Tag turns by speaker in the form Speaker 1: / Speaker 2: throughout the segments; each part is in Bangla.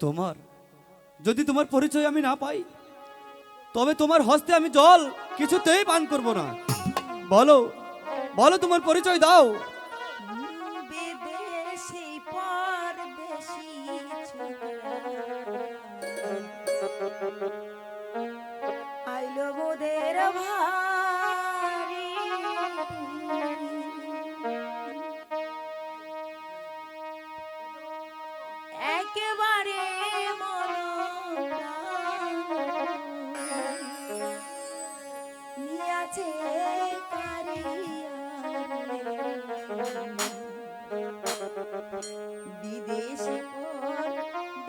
Speaker 1: তোমার। যদি তোমার পরিচয় আমি না পাই, তবে তোমার হস্তে আমি জল কিছুতেই পান করব না। বলো বলো তোমার পরিচয় দাও।
Speaker 2: আইলো মোদের ভা বিদেশে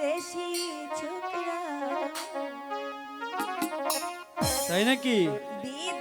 Speaker 2: দেশি ছোকরা।
Speaker 1: তাই নাকি?
Speaker 2: বিদেশে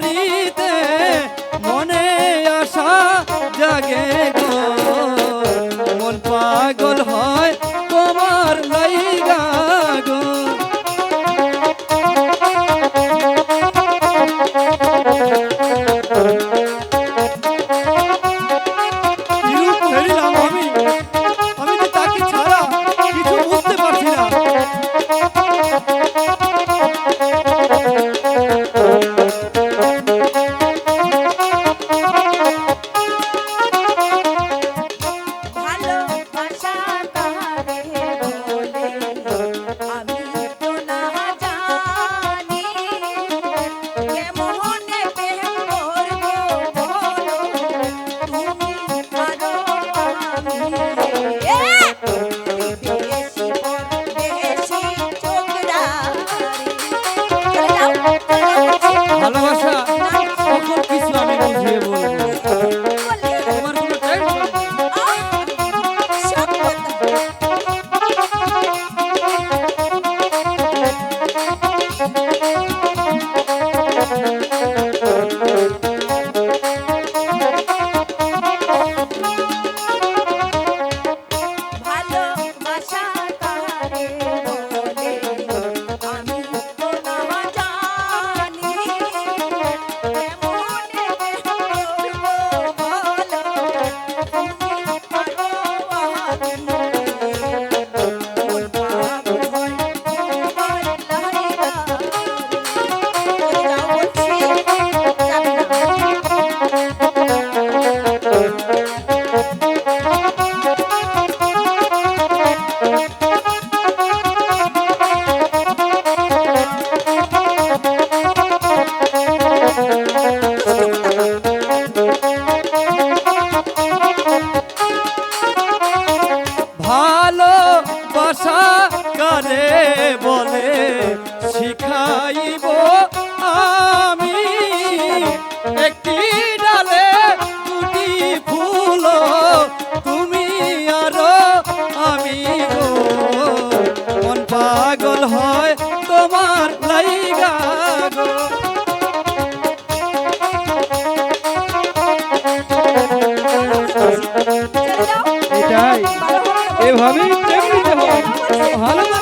Speaker 2: করিতে মনে আশা জাগে গো। মন পাগল হয়
Speaker 1: ভালো